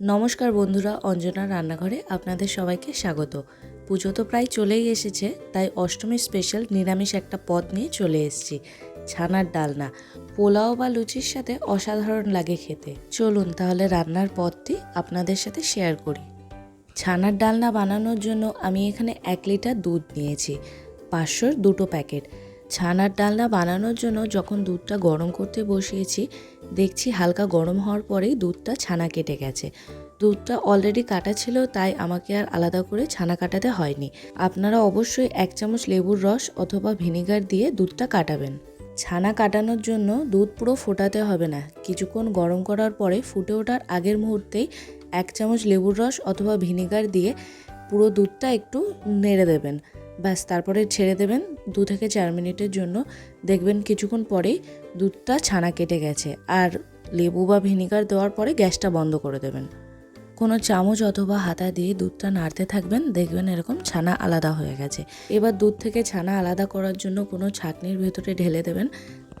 নমস্কার বন্ধুরা, অঞ্জনা রান্নাঘরে আপনাদের সবাইকে স্বাগত। পুজো তো প্রায় চলেই এসেছে, তাই অষ্টমীর স্পেশাল নিরামিষ একটা পদ নিয়ে চলে এসেছি, ছানার ডালনা। পোলাও বা লুচির সাথে অসাধারণ লাগে খেতে। চলুন তাহলে রান্নার পদটি আপনাদের সাথে শেয়ার করি। ছানার ডালনা বানানোর জন্য আমি এখানে এক লিটার দুধ নিয়েছি, পাঁচশোর দুটো প্যাকেট ছানার ডালনা বানানোর জন্য যখন দুধটা গরম করতে বসিয়েছি, দেখছি হালকা গরম হওয়ার পরেই দুধটা ছানা কেটে গেছে। দুধটা অলরেডি কাটা ছিল, তাই আমাকে আর আলাদা করে ছানা কাটাতে হয়নি। আপনারা অবশ্যই এক চামচ লেবুর রস অথবা ভিনেগার দিয়ে দুধটা কাটাবেন। ছানা কাটানোর জন্য দুধ পুরো ফোটাতে হবে না। কিছুক্ষণ গরম করার পরে ফুটে ওঠার আগের মুহূর্তেই এক চামচ লেবুর রস অথবা ভিনেগার দিয়ে পুরো দুধটা একটু নেড়ে দেবেন। ব্যাস, তারপরে ছেড়ে দেবেন দু থেকে চার মিনিটের জন্য। দেখবেন কিছুক্ষণ পরেই দুধটা ছানা কেটে গেছে। আর লেবু বা ভিনিগার দেওয়ার পরে গ্যাসটা বন্ধ করে দেবেন। কোনো চামচ অথবা হাতা দিয়ে দুধটা নাড়তে থাকবেন, দেখবেন এরকম ছানা আলাদা হয়ে গেছে। এবার দুধ থেকে ছানা আলাদা করার জন্য কোনো ছাকনির ভেতরে ঢেলে দেবেন।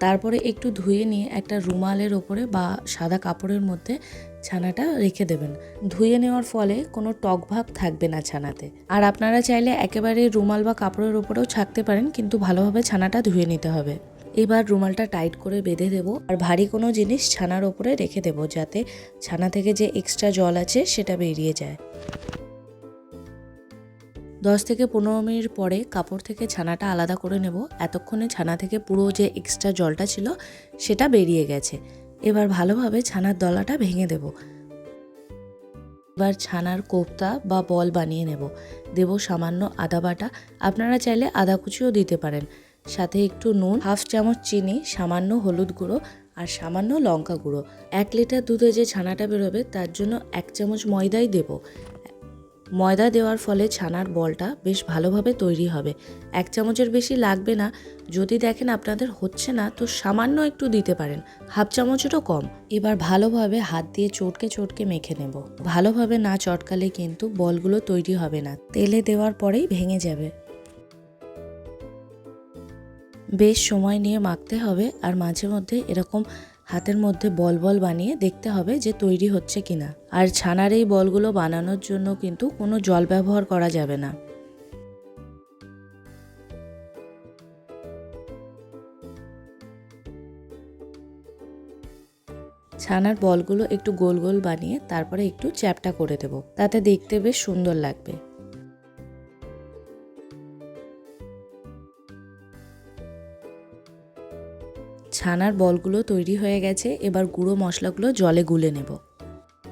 তারপরে একটু ধুয়ে নিয়ে একটা রুমালের ওপরে বা সাদা কাপড়ের মধ্যে ছানাটা রেখে দেবেন। ধুয়ে নেওয়ার ফলে কোনো টক ভাব থাকবে না ছানাতে। আর আপনারা চাইলে একেবারে রুমাল বা কাপড়ের ওপরেও ছাকতে পারেন, কিন্তু ভালোভাবে ছানাটা ধুয়ে নিতে হবে। এবার রুমালটা টাইট করে বেঁধে দেব আর ভারী কোনো জিনিস ছানার ওপরে রেখে দেব, যাতে ছানা থেকে যে এক্সট্রা জল আছে সেটা বেরিয়ে যায়। দশ থেকে পনেরো মিনিট পরে কাপড় থেকে ছানাটা আলাদা করে নেব। এতক্ষণে ছানা থেকে পুরো যে এক্সট্রা জলটা ছিল সেটা বেরিয়ে গেছে। এবার ভালোভাবে ছানার দলাটা ভেঙে দেব। এবার ছানার কোপ্তা বা বল বানিয়ে নেব। দেব সামান্য আদা বাটা। আপনারা চাইলে আদা কুচিও দিতে পারেন। সাথে একটু নুন, হাফ চামচ চিনি, সামান্য হলুদ গুঁড়ো আর সামান্য লঙ্কা গুঁড়ো। এক লিটার দুধে যে ছানাটা বেরোবে, তার জন্য এক চামচ ময়দাই দেব। ময়দা দেওয়ার ফলে ছানার বলটা বেশ ভালোভাবে তৈরি হবে। এক চামচের বেশি লাগবে না। যদি দেখেন আপনাদের হচ্ছে না, তো সামান্য একটু দিতে পারেন। হাফ চামচেরও কম। এবার ভালোভাবে হাত দিয়ে চটকে চটকে মেখে নেব। ভালোভাবে না চটকালে কিন্তু বলগুলো তৈরি হবে না। তেলে দেওয়ার পরেই ভেঙে যাবে। বেশ সময় নিয়ে মাখতে হবে। আর মাঝে মধ্যে এরকম হাতের মধ্যে বল বল বানিয়ে দেখতে হবে যে তৈরি হচ্ছে কিনা। আর ছানার এই বলগুলো বানানোর জন্য কিন্তু কোনো জল ব্যবহার করা যাবে না। ছানার বলগুলো একটু গোল গোল বানিয়ে তারপরে একটু চ্যাপটা করে দেব। তাতে দেখতে বেশ সুন্দর লাগবে। ছানার বলগুলো তৈরি হয়ে গেছে, এবার গুঁড়ো মশলাগুলো জলে গুলে নেব।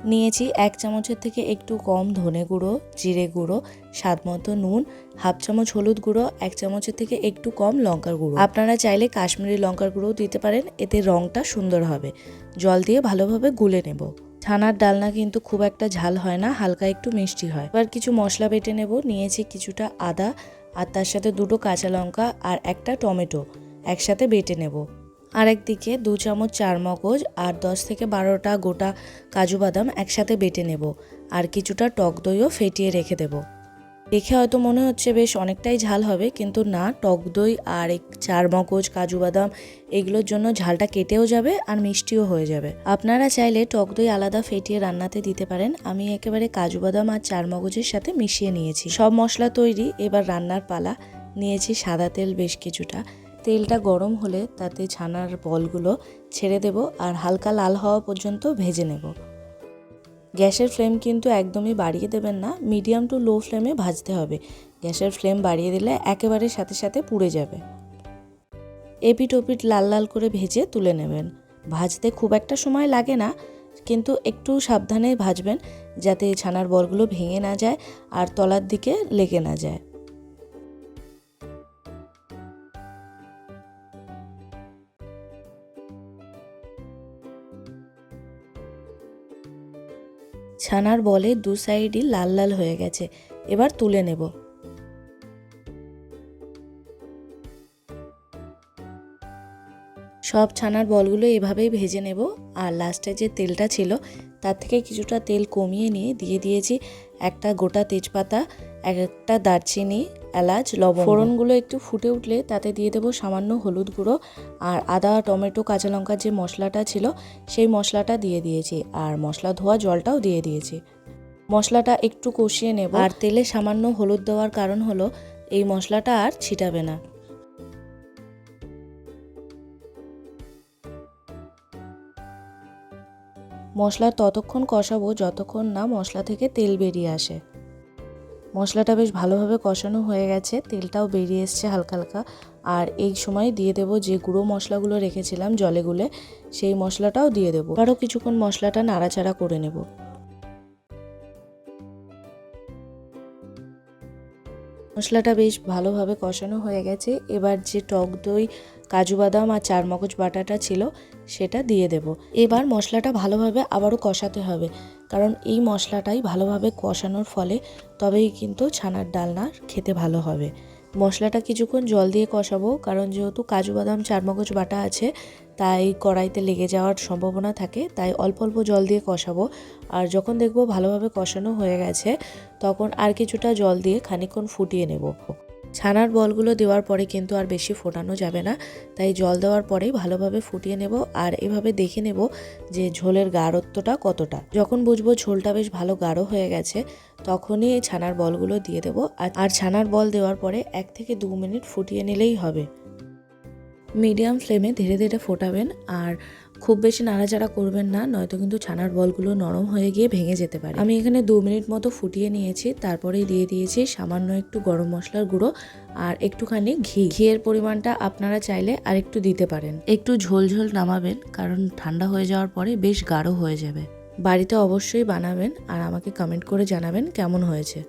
নিয়েছি এক চামচের থেকে একটু কম ধনে গুঁড়ো, জিরে গুঁড়ো, স্বাদ মতো নুন, হাফ চামচ হলুদ গুঁড়ো, এক চামচের থেকে একটু কম লঙ্কার গুঁড়ো। আপনারা চাইলে কাশ্মীরি লঙ্কার গুঁড়োও দিতে পারেন, এতে রঙটা সুন্দর হবে। জল দিয়ে ভালোভাবে গুলে নেব। ছানার ডালনা কিন্তু খুব একটা ঝাল হয় না, হালকা একটু মিষ্টি হয়। এবার কিছু মশলা বেটে নেব, নিয়েছি কিছুটা আদা, আর তার সাথে দুটো কাঁচা লঙ্কা আর একটা টমেটো, একসাথে বেটে নেব। আরেকদিকে দু চামচ চার মগজ আর দশ থেকে বারোটা গোটা কাজু বাদাম একসাথে বেটে নেব আর কিছুটা টক দইও ফেটিয়ে রেখে দেব। দেখে হয়তো মনে হচ্ছে বেশ অনেকটাই ঝাল হবে, কিন্তু না, টক দই আর এক চার মগজ কাজু বাদাম এগুলোর জন্য ঝালটা কেটেও যাবে আর মিষ্টিও হয়ে যাবে। আপনারা চাইলে টক দই আলাদা ফেটিয়ে রান্নাতে দিতে পারেন। আমি একেবারে কাজু বাদাম আর চার মগজের সাথে মিশিয়ে নিয়েছি। সব মশলা তৈরি, এবার রান্নার পালা। নিয়েছি সাদা তেল বেশ কিছুটা। তেলটা গরম হলে তাতে ছানার বলগুলো ছেড়ে দেব আর হালকা লাল হওয়া পর্যন্ত ভেজে নেব। গ্যাসের ফ্লেম কিন্তু একদমই বাড়িয়ে দেবেন না, মিডিয়াম টু লো ফ্লেমে ভাজতে হবে। গ্যাসের ফ্লেম বাড়িয়ে দিলে একেবারে সাথে সাথে পুড়ে যাবে। এপিট ওপিট লাল লাল করে ভেজে তুলে নেবেন। ভাজতে খুব একটা সময় লাগে না, কিন্তু একটু সাবধানে ভাজবেন যাতে ছানার বলগুলো ভেঙে না যায় আর তলার দিকে লেগে না যায়। ছানার বলে দু সাইডই লাল লাল হয়ে গেছে, এবার তুলে নেব। সব ছানার বলগুলো এভাবেই ভেজে নেব, আর লাস্টে যে তেলটা ছিল, তার থেকে কিছুটা তেল কমিয়ে নিয়ে দিয়ে দিয়েছি একটা গোটা তেজপাতা, একটা দারচিনি এলাচ লবঙ্গ। ফোড়নগুলো একটু ফুটে উঠলে তাতে দিয়ে দেবো সামান্য হলুদ গুঁড়ো আর আদা টমেটো কাঁচা লঙ্কার যে মশলাটা ছিল সেই মশলাটা দিয়ে দিয়েছি আর মশলা ধোয়া জলটাও দিয়ে দিয়েছি। মশলাটা একটু কষিয়ে নেব। আর তেলে সামান্য হলুদ দেওয়ার কারণ হলো এই মশলাটা আর ছিটাবে না। মশলা ততক্ষণ কষাবো যতক্ষণ না মশলা থেকে তেল বেরিয়ে আসে। মশলাটা বেশ ভালোভাবে কষানো হয়ে গেছে, তেলটাও বেরিয়ে এসছে হালকা হালকা। আর এই সময় দিয়ে দেবো যে গুঁড়ো মশলাগুলো রেখেছিলাম জলে গুলে, সেই মশলাটাও দিয়ে দেবো। আরও কিছুক্ষণ মশলাটা নাড়াচাড়া করে নেব। মশলাটা বেশ ভালোভাবে কষানো হয়ে গেছে। এবার যে টক দই, কাজু বাদাম আর চারমগজ বাটাটা ছিল, সেটা দিয়ে দেব। এবার মশলাটা ভালোভাবে আবারও কষাতে হবে। কারণ এই মশলাটাই ভালোভাবে কষানোর ফলে তবেই কিন্তু ছানার ডালনা খেতে ভালো হবে। মশলাটা কিছুক্ষণ জল দিয়ে কষাবো, কারণ যেহেতু কাজু বাদাম, চারমগজ বাটা আছে, তাই কড়াইতে লেগে যাওয়ার সম্ভাবনা থাকে, তাই অল্প অল্প জল দিয়ে কষাবো। আর যখন দেখব ভালোভাবে কষানো হয়ে গেছে, তখন আর কিছুটা জল দিয়ে খানিকক্ষণ ফুটিয়ে নেব। ছানার বলগুলো দেওয়ার পরে কিন্তু আর বেশি ফোটানো যাবে না। তাই জল দেওয়ার পরেই ভালোভাবে ফুটিয়ে নেব আর এভাবে দেখে নেব যে ঝোলের গাঢ়ত্বটা কতটা। যখন বুঝব ঝোলটা বেশ ভালো গাঢ় হয়ে গেছে, তখনই ছানার বলগুলো দিয়ে দেবো। আর আর ছানার বল দেওয়ার পরে এক থেকে দু মিনিট ফুটিয়ে নিলেই হবে। মিডিয়াম ফ্লেমে ধীরে ধীরে ফোটাবেন আর খুব বেশি নাড়াচাড়া করবেন না, নয়তো কিন্তু ছানার বলগুলো নরম হয়ে গিয়ে ভেঙে যেতে পারে। আমি এখানে দু মিনিট মতো ফুটিয়ে নিয়েছি, তারপরেই দিয়ে দিয়েছি সামান্য একটু গরম মশলার গুঁড়ো আর একটুখানি ঘি। ঘিয়ের পরিমাণটা আপনারা চাইলে আর একটু দিতে পারেন। একটু ঝোল ঝোল নামাবেন, কারণ ঠান্ডা হয়ে যাওয়ার পরে বেশ গাঢ় হয়ে যাবে। বাড়িতে অবশ্যই বানাবেন আর আমাকে কমেন্ট করে জানাবেন কেমন হয়েছে।